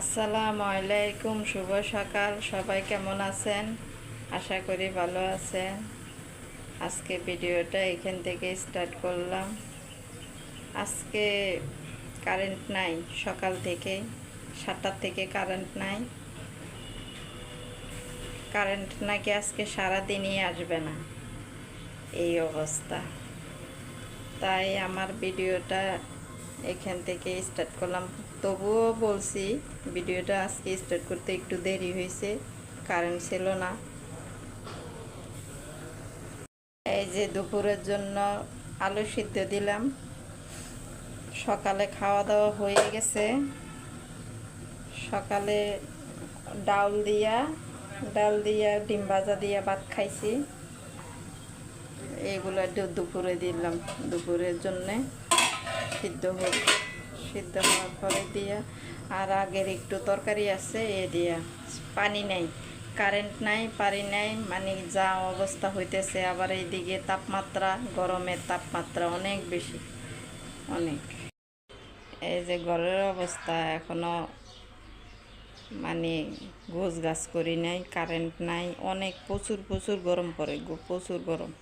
আসসালামু আলাইকুম, শুভ সকাল। সবাই কেমন আছেন? আশা করি ভালো আছেন। আজকে ভিডিওটা এখান থেকে স্টার্ট করলাম। আজকে কারেন্ট নাই, সকাল থেকে সাতটার থেকে কারেন্ট নাই। কারেন্ট নাকি আজকে সারাদিনই আসবে না, এই অবস্থা। তাই আমার ভিডিওটা এখান থেকে স্টার্ট করলাম। তবুও বলছি, ভিডিওটা আজকে স্টার্ট করতে একটু দেরি হয়েছে কারেন্ট ছিল না। এই যে দুপুরের জন্য আলু সিদ্ধ দিলাম, সকালে খাওয়া দাওয়া হয়ে গেছে। সকালে ডাল দিয়া ডাল দিয়া, ডিম ভাজা দিয়া ভাত খাইছি। এগুলো একটু দুপুরে দিলাম, দুপুরের জন্যে সিদ্ধ হোক সিদ্ধ হওয়ার পরে দিয়া, আর আগের একটু তরকারি আছে, এ দিয়া। পানি নাই কারেন্ট নাই, পানি নাই মানে যা অবস্থা হইতেছে, আবার এইদিকে তাপমাত্রা, গরমের তাপমাত্রা অনেক বেশি, অনেক। এই যে ঘরের অবস্থা, এখনও মানে গোছ গাছ করি নাই কারেন্ট নাই, অনেক প্রচুর প্রচুর গরম পড়ে প্রচুর গরম।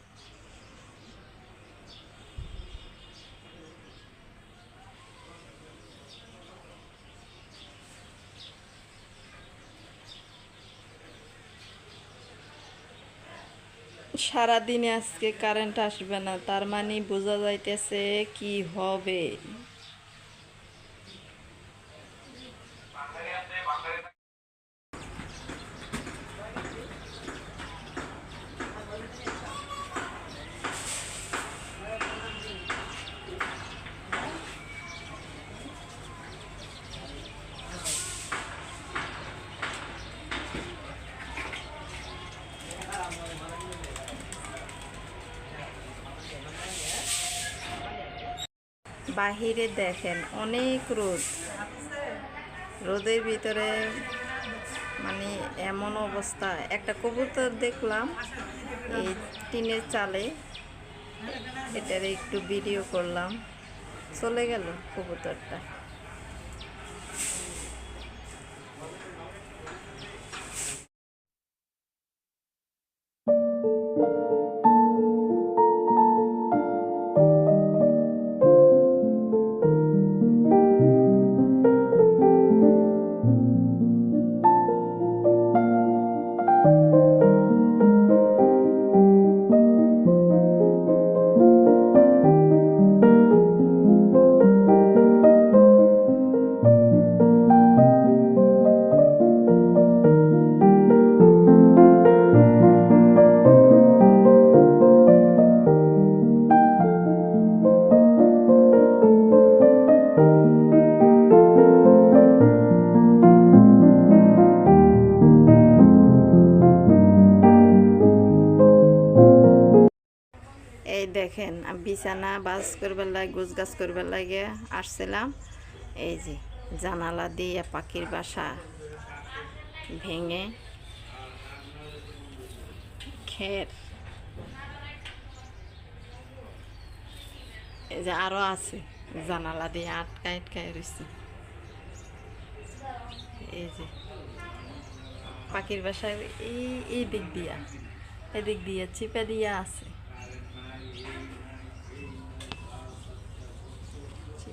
সারাদিনে আজকে কারেন্ট আসবে না তার মানে বোঝা যাইতেছে কি হবে। বাহিরে দেখেন, অনেক রোদ। রোদের ভিতরে মানে এমন অবস্থা। একটা কবুতর দেখলাম, এই টিনের চালে। এটার একটু ভিডিও করলাম। চলে গেল কবুতরটা। দেখেন বিছানা বাস করবার লাগে, গোছ গাছ করবার লাগে, আসছিলাম। এই যে, জানালা দিয়ে পাখির বাসা ভেঙে খের। এই যে আরও আছে, জানালা দিয়ে আটকায় আটকায় রয়েছে এই যে, পাখির বাসায় এই এই দিক দিয়া এদিক দিয়ে, চিপে দিয়া আছে।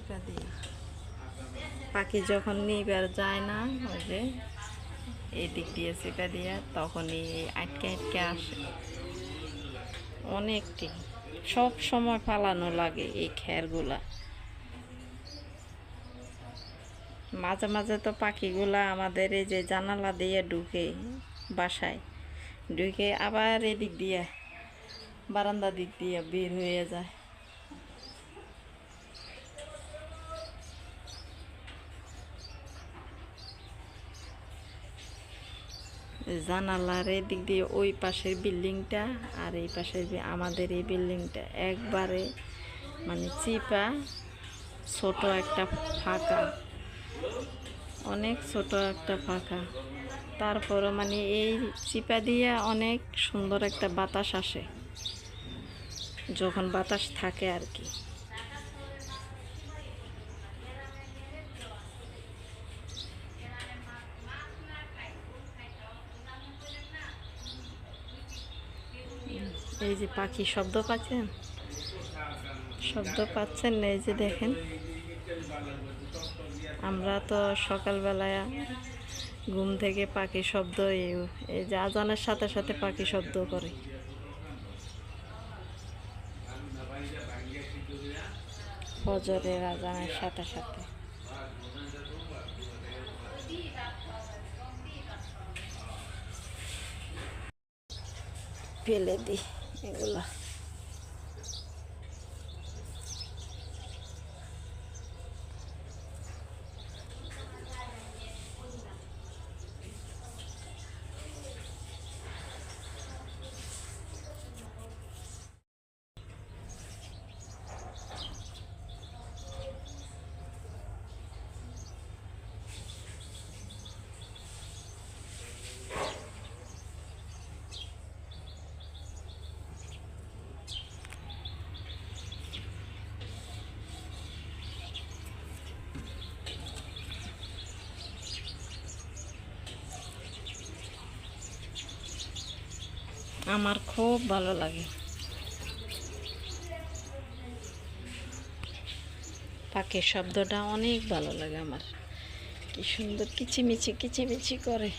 চিপা দিয়ে। পাখি যখন নিবার যায় না, ওই যে এই দিক দিয়ে চিপা দিয়ে তখনই আটকে আটকে আসে। অনেকটি সব সময় পালানো লাগে এই খেরগুলা মাঝে মাঝে তো পাখিগুলা আমাদের এই যে জানালা দিয়ে ঢুকে বাসায়, ঢুকে আবার এদিক দিয়ে, বারান্দা দিক দিয়ে বের হয়ে যায়। জানালার এদিক দিয়ে ওই পাশের বিল্ডিংটা আর এই পাশের আমাদের এই বিল্ডিংটা একবারে মানে চিপা, ছোট একটা ফাঁকা। অনেক ছোট একটা ফাঁকা। তারপরও মানে এই চিপা দিয়ে অনেক সুন্দর একটা বাতাস আসে, যখন বাতাস থাকে আর কি। এই যে পাখি শব্দ পাচ্ছেন? শব্দ পাচ্ছেন না, এই যে দেখেন। আমরা তো সকালবেলায় ঘুম থেকে পাখি শব্দ, এই- যে আজানের সাথে সাথে পাখি শব্দ করে। ফজরের আজানের সাথে সাথে। ফেলে দিই। এগুলা আমার খুব ভালো লাগে। পাখির শব্দটা অনেক ভালো লাগে আমার। কি সুন্দর কিচিমিচি কিচিমিচি করে।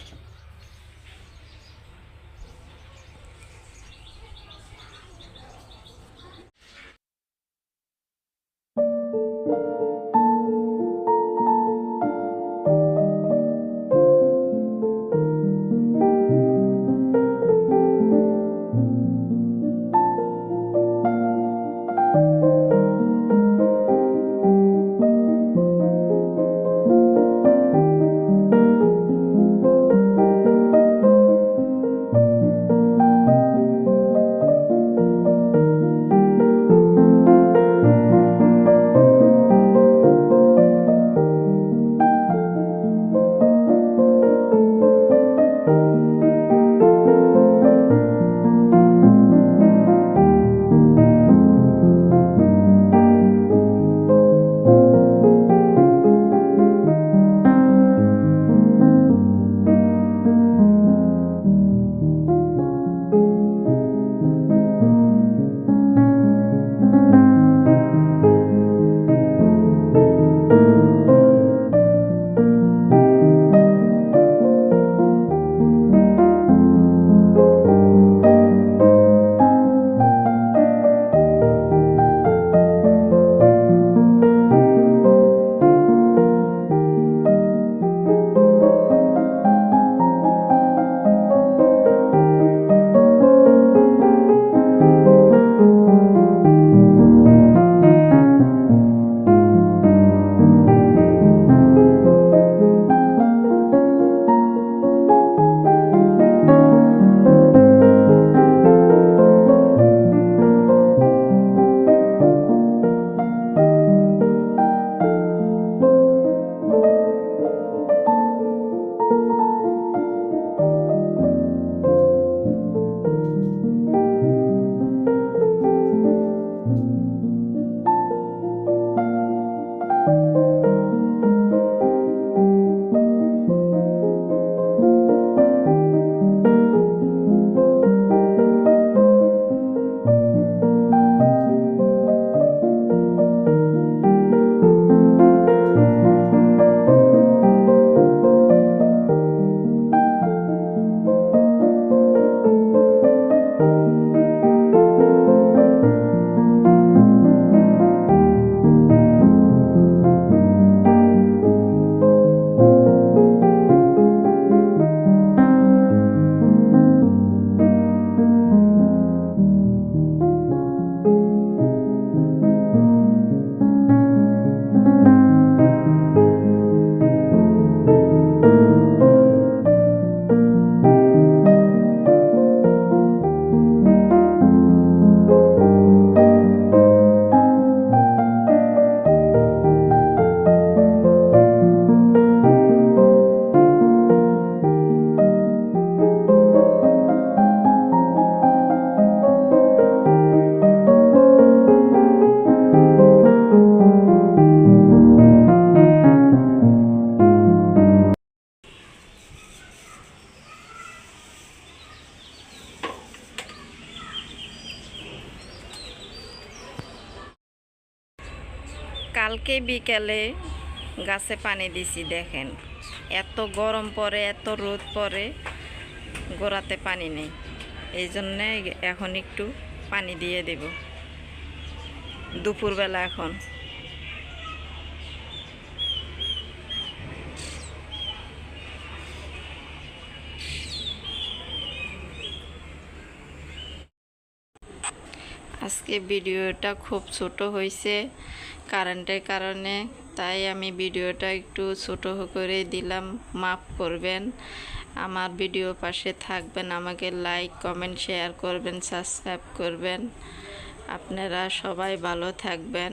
বিকেলে গাছে পানি দিছি, দেখেন। এত গরম পড়ে এত রোদ পড়ে গোড়াতে পানি নেই। এই জন্যে এখন একটু পানি দিয়ে দেব। দুপুরবেলা এখন। আজকে ভিডিওটা খুব ছোট হয়েছে কারেন্টের কারণে, তাই আমি ভিডিওটা একটু ছোট করে দিলাম। মাফ করবেন। আমার ভিডিও পাশে থাকবেন, আমাকে লাইক, কমেন্ট, শেয়ার করবেন, সাবস্ক্রাইব করবেন। আপনারা সবাই ভালো থাকবেন।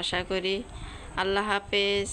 আশা করি আল্লাহ হাফেজ।